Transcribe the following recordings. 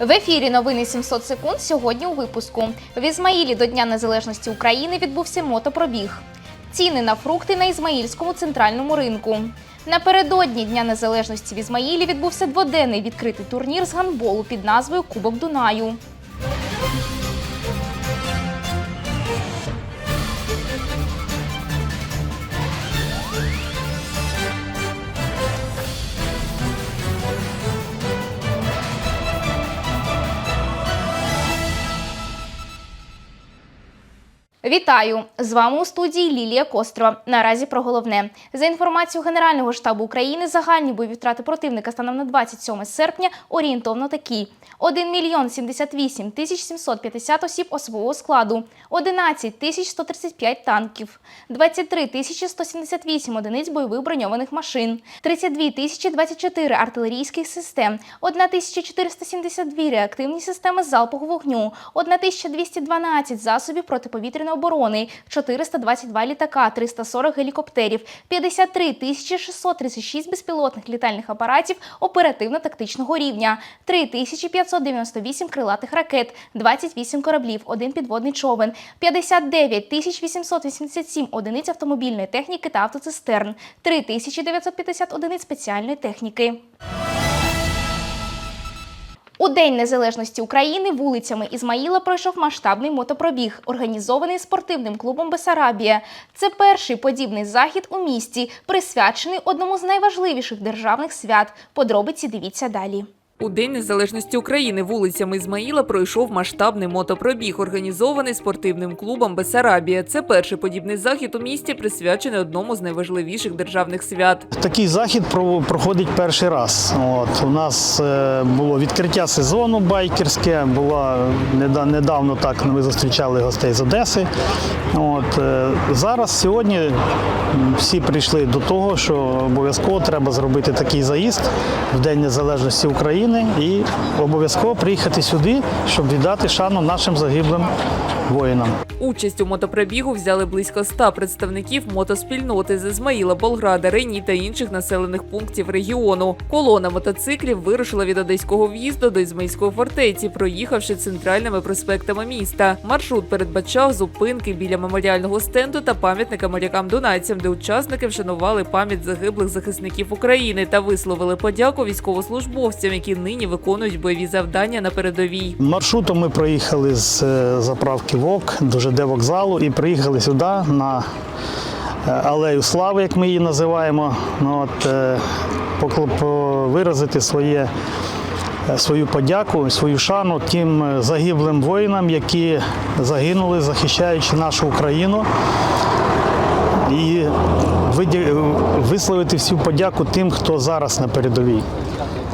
В ефірі новини 700 секунд сьогодні у випуску. В Ізмаїлі до Дня Незалежності України відбувся мотопробіг. Ціни на фрукти на Ізмаїльському центральному ринку. Напередодні Дня Незалежності в Ізмаїлі відбувся дводенний відкритий турнір з гандболу під назвою Кубок Дунаю. Вітаю! З вами у студії Лілія Костро. Наразі про головне. За інформацією Генерального штабу України, загальні бойові втрати противника станом на 27 серпня орієнтовно такі: 1 мільйон 78 тисяч 750 осіб особового складу, 11 тисяч 135 танків, 23 тисячі 178 одиниць бойових броньованих машин, 32 тисячі 24 артилерійських систем, 1472 реактивні системи залпового вогню, 1212 засобів протиповітряної оборони, 422 літака, 340 гелікоптерів, 53 тисячі 636 безпілотних літальних апаратів оперативно-тактичного рівня, 3598 крилатих ракет, 28 кораблів, один підводний човен, 59 тисяч 887 одиниць автомобільної техніки та автоцистерн, 3950 одиниць спеціальної техніки. У День Незалежності України вулицями Ізмаїла пройшов масштабний мотопробіг, організований спортивним клубом Бесарабія. Це перший подібний захід у місті, присвячений одному з найважливіших державних свят. Подробиці дивіться далі. У День Незалежності України вулицями Ізмаїла пройшов масштабний мотопробіг, організований спортивним клубом Бесарабія. Це перший подібний захід у місті, присвячений одному з найважливіших державних свят. Такий захід проходить перший раз. От у нас е, було відкриття сезону байкерське. Була неда- недавно так ми зустрічали гостей з Одеси. От е, зараз сьогодні всі прийшли до того, що обов'язково треба зробити такий заїзд в День Незалежності України і обов'язково приїхати сюди, щоб віддати шану нашим загиблим воїнам. Участь у мотопробігу взяли близько ста представників мотоспільноти з Ізмаїла, Болграда, Рені та інших населених пунктів регіону. Колона мотоциклів вирушила від одеського в'їзду до Ізмаїльської фортеці, проїхавши центральними проспектами міста. Маршрут передбачав зупинки біля меморіального стенду та пам'ятника морякам-донайцям, де учасники вшанували пам'ять загиблих захисників України та висловили подяку військовослужбовцям, які нині виконують бойові завдання на передовій. Маршрутом ми проїхали з е, заправки ВОК до ЖД вокзалу і приїхали сюди на е, алею слави, як ми її називаємо. Ну, от, е, виразити своє, свою подяку, свою шану тим загиблим воїнам, які загинули, захищаючи нашу Україну. І висловити всю подяку тим, хто зараз на передовій.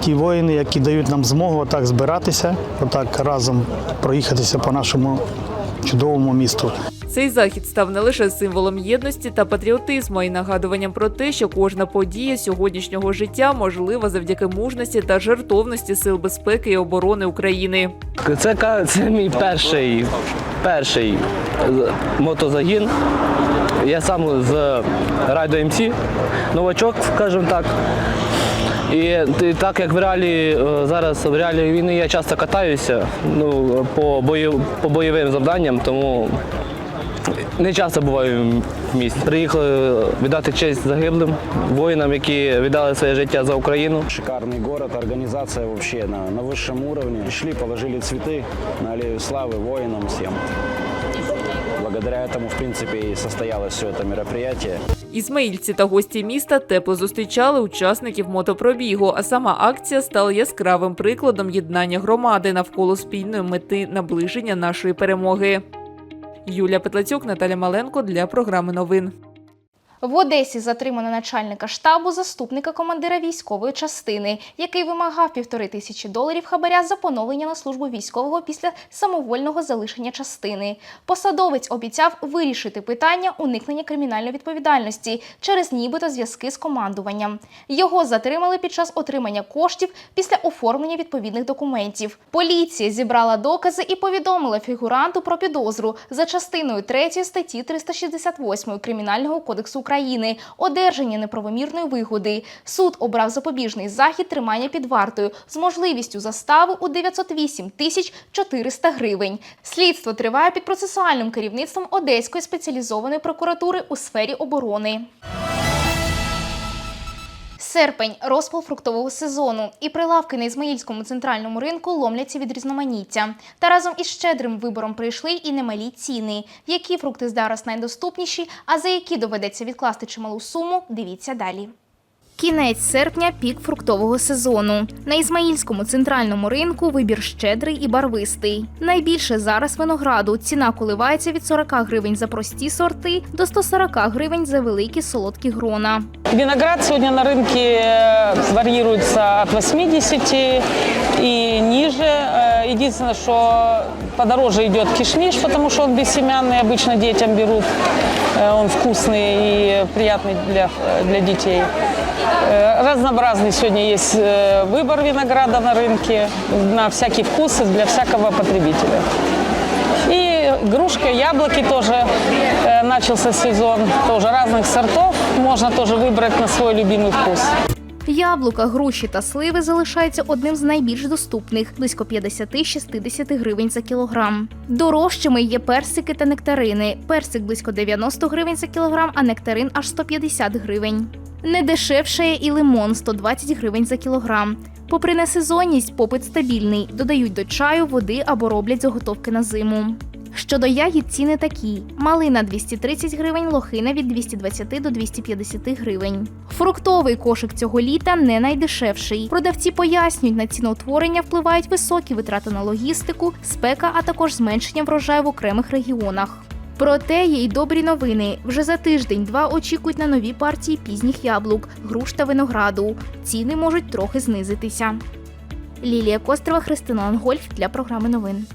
Ті воїни, які дають нам змогу отак збиратися, отак разом проїхатися по нашому чудовому місту. Цей захід став не лише символом єдності та патріотизму, а й нагадуванням про те, що кожна подія сьогоднішнього життя можлива завдяки мужності та жертовності сил безпеки і оборони України. Це, це мій перший, перший мотозагін. Я сам з Райдо МС, новачок, скажімо так. І т- так як в реалі е, зараз в реалі війни я часто катаюся ну, по, бою, по бойовим завданням, тому не часто буваю в місті. Приїхали віддати честь загиблим воїнам, які віддали своє життя за Україну. Шикарный город, организация вообще на, на высшем уровне. Шли, положили цветы на аллею славы воинам всем. Благодаря этому, в принципе, и состоялось все это мероприятие. Ізмаїльці та гості міста тепло зустрічали учасників мотопробігу. А сама акція стала яскравим прикладом єднання громади навколо спільної мети наближення нашої перемоги. Юлія Петлацюк, Наталя Маленко для програми новин. В Одесі затримано начальника штабу заступника командира військової частини, який вимагав півтори тисячі доларів хабаря за поновлення на службу військового після самовольного залишення частини. Посадовець обіцяв вирішити питання уникнення кримінальної відповідальності через нібито зв'язки з командуванням. Його затримали під час отримання коштів після оформлення відповідних документів. Поліція зібрала докази і повідомила фігуранту про підозру за частиною 3 статті 368 Кримінального кодексу України. України, одержання неправомірної вигоди. Суд обрав запобіжний захід тримання під вартою з можливістю застави у 908 тисяч 400 гривень. Слідство триває під процесуальним керівництвом Одеської спеціалізованої прокуратури у сфері оборони. Серпень розпал фруктового сезону, і прилавки на Ізмаїльському центральному ринку ломляться від різноманіття. Та разом із щедрим вибором прийшли і немалі ціни. Які фрукти зараз найдоступніші, а за які доведеться відкласти чималу суму, дивіться далі. Кінець серпня пік фруктового сезону. На Ізмаїльському центральному ринку вибір щедрий і барвистий. Найбільше зараз винограду. Ціна коливається від 40 гривень за прості сорти до 140 гривень за великі солодкі грона. Виноград сегодня на рынке э, варьируется от 80 и ниже. Э, Единственное, что подороже идет кишмиш, потому что он бессемянный, обычно детям берут. Э, Он вкусный и приятный для, для детей. Э, Разнообразный сегодня есть э, выбор винограда на рынке на всякий вкус и для всякого потребителя. И игрушки, яблоки тоже начался сезон, тоже разных сортов. Можно тоже выбрать на свой любимый вкус. Яблука, груші та сливи залишаються одним з найбільш доступних близько 50-60 гривень за кілограм. Дорожчими є персики та нектарини. Персик близько 90 гривень за кілограм, а нектарин аж 150 гривень. Не дешевше і лимон 120 гривень за кілограм. Попри несезонність, попит стабільний. Додають до чаю, води або роблять заготовки на зиму. Щодо ягід, ціни такі: малина 230 гривень, лохина від 220 до 250 гривень. Фруктовий кошик цього літа не найдешевший. Продавці пояснюють, на ціноутворення впливають високі витрати на логістику, спека, а також зменшення врожаю в окремих регіонах. Проте є й добрі новини. Вже за тиждень-два очікують на нові партії пізніх яблук, груш та винограду. Ціни можуть трохи знизитися. Лілія Кострова, Христина Ангольф для програми новин.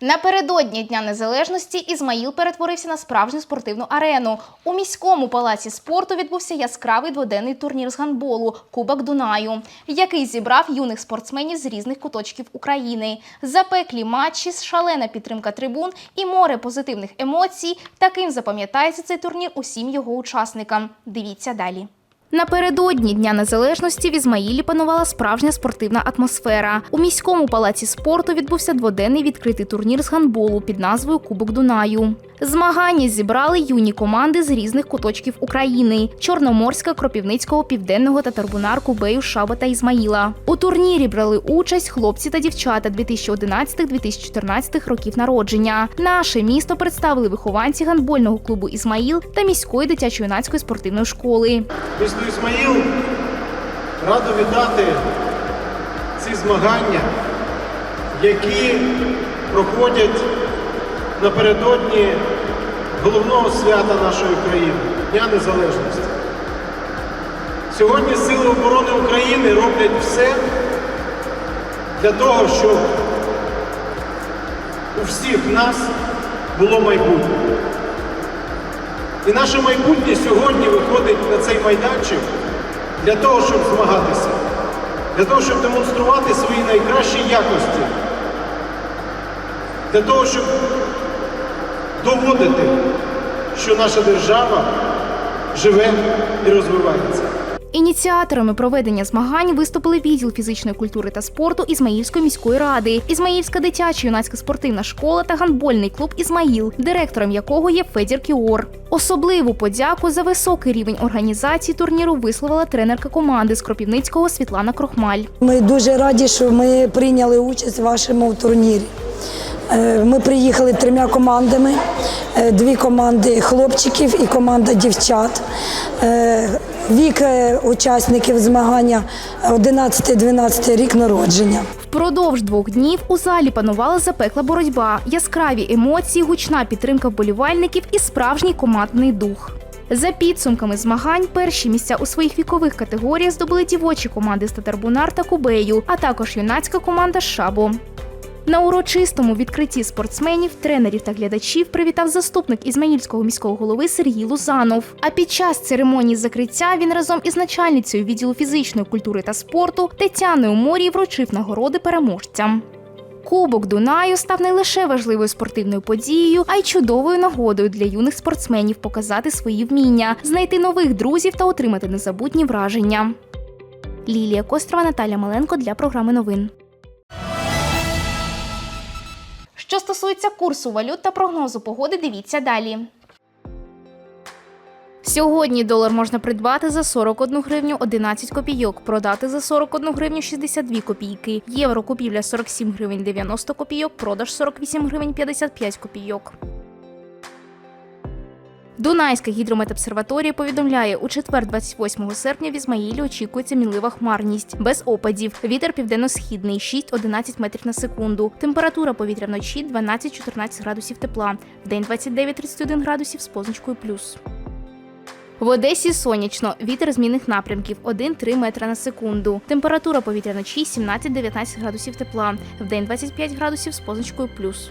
Напередодні Дня Незалежності Ізмаїл перетворився на справжню спортивну арену. У міському палаці спорту відбувся яскравий дводенний турнір з гандболу Кубок Дунаю, який зібрав юних спортсменів з різних куточків України. Запеклі матчі, шалена підтримка трибун і море позитивних емоцій. Таким запам'ятається цей турнір усім його учасникам. Дивіться далі. Напередодні Дня Незалежності в Ізмаїлі панувала справжня спортивна атмосфера. У міському палаці спорту відбувся дводенний відкритий турнір з гандболу під назвою Кубок Дунаю. Змагання зібрали юні команди з різних куточків України: Чорноморська, Кропівницького, Південного та Тарбунар, Кубею, Шаба та Ізмаїла. У турнірі брали участь хлопці та дівчата 2011-2014 років народження. Наше місто представили вихованці гандбольного клубу Ізмаїл та міської дитячо-юнацької спортивної школи. Місто Ісмаїл радо вітати ці змагання, які проходять напередодні головного свята нашої країни Дня Незалежності. Сьогодні Сили оборони України роблять все для того, щоб у всіх нас було майбутнє. І наше майбутнє сьогодні виходить на цей майданчик для того, щоб змагатися, для того, щоб демонструвати свої найкращі якості, для того, щоб доводити, що наша держава живе і розвивається. Ініціаторами проведення змагань виступили відділ фізичної культури та спорту Ізмаїльської міської ради, Ізмаїльська дитяча юнацька спортивна школа та гандбольний клуб Ізмаїл, директором якого є Федір Кіор. Особливу подяку за високий рівень організації турніру висловила тренерка команди з Кропівницького Світлана Крохмаль. Ми дуже раді, що ми прийняли участь в вашому турнірі. Е, Ми приїхали трьома командами: Е, дві команди хлопчиків і команда дівчат. Е, Вік учасників змагання 11-12 рік народження. Впродовж двох днів у залі панувала запекла боротьба, яскраві емоції, гучна підтримка вболівальників і справжній командний дух. За підсумками змагань, перші місця у своїх вікових категоріях здобули дівочі команди з Татарбунар та Кубею, а також юнацька команда Шабо. На урочистому відкритті спортсменів, тренерів та глядачів привітав заступник Ізмаїльського міського голови Сергій Лузанов. А під час церемонії закриття він разом із начальницею відділу фізичної культури та спорту Тетяною Морій вручив нагороди переможцям. Кубок Дунаю став не лише важливою спортивною подією, а й чудовою нагодою для юних спортсменів показати свої вміння, знайти нових друзів та отримати незабутні враження. Лілія Кострова, Наталя Маленко для програми новин. Що стосується курсу валют та прогнозу погоди, дивіться далі. Сьогодні долар можна придбати за 41 гривню 11 копійок, продати за 41 гривню 62 копійки. Євро купівля 47 гривень 90 копійок, продаж 48 гривень 55 копійок. Дунайська гідрометобсерваторія повідомляє, у четвер, 28 серпня, в Ізмаїлі очікується мінлива хмарність без опадів. Вітер південно-східний 6-11 метрів на секунду. Температура повітря вночі 12-14 градусів тепла. Вдень 29-31 градусів з позначкою плюс. В Одесі сонячно, вітер змінних напрямків 1-3 метра на секунду. Температура повітря вночі 17-19 градусів тепла. Вдень 25 градусів з позначкою плюс.